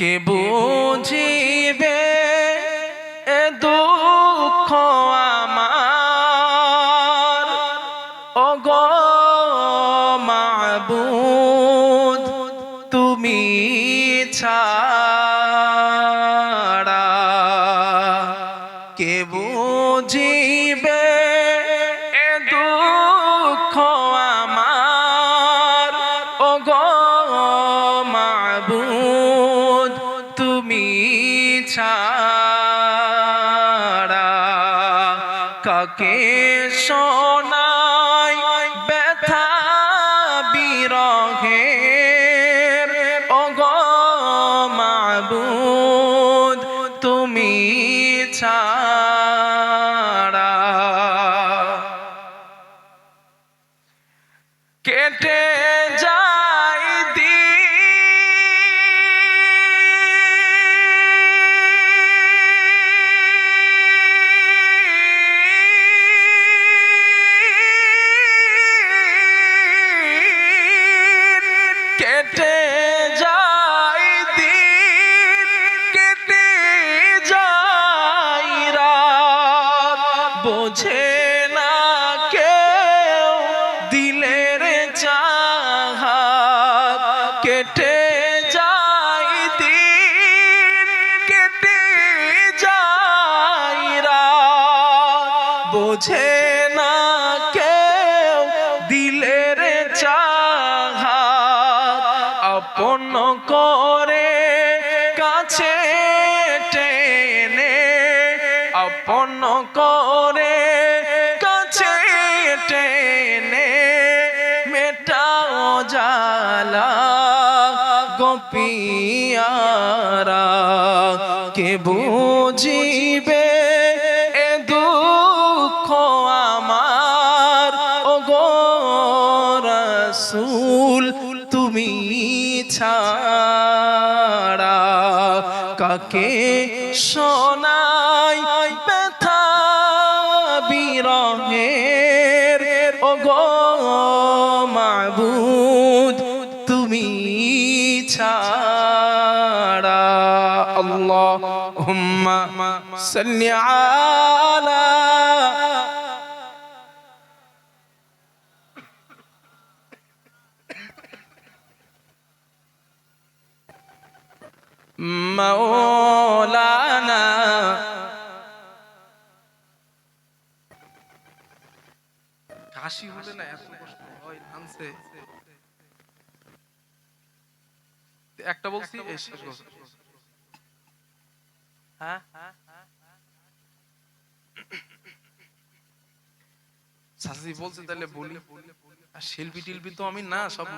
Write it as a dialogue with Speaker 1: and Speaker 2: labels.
Speaker 1: কে বুঝিবে এ দুঃখ আমার? ও গো মাবুদ তুমি ছাড়া কে বুঝিবে কাকে সোনাই ব্যথা বিরহে ও গো মাবুদ তুমি ছাড়া বোঝে না কেউ দিলের চাহাত, আপন করে কাছে টেনে, আপন করে কাছে টেনে মেটাও জালা গোপিয়ারা, কে বুঝিবে রসুল তুমি ছাড়া কাকে শোনাই ব্যথা বিরহের? ও মাবুদ তুমি ছাড়া। আল্লাহ সাল্লি আলা মৌলানা। কাশি হলে না এত কষ্ট হয় আনছে একটা বলছি এই শেষ হ্যাঁ? বলছে তাহলে বলি। আর শিল্পী টিল্পি তো আমি না সব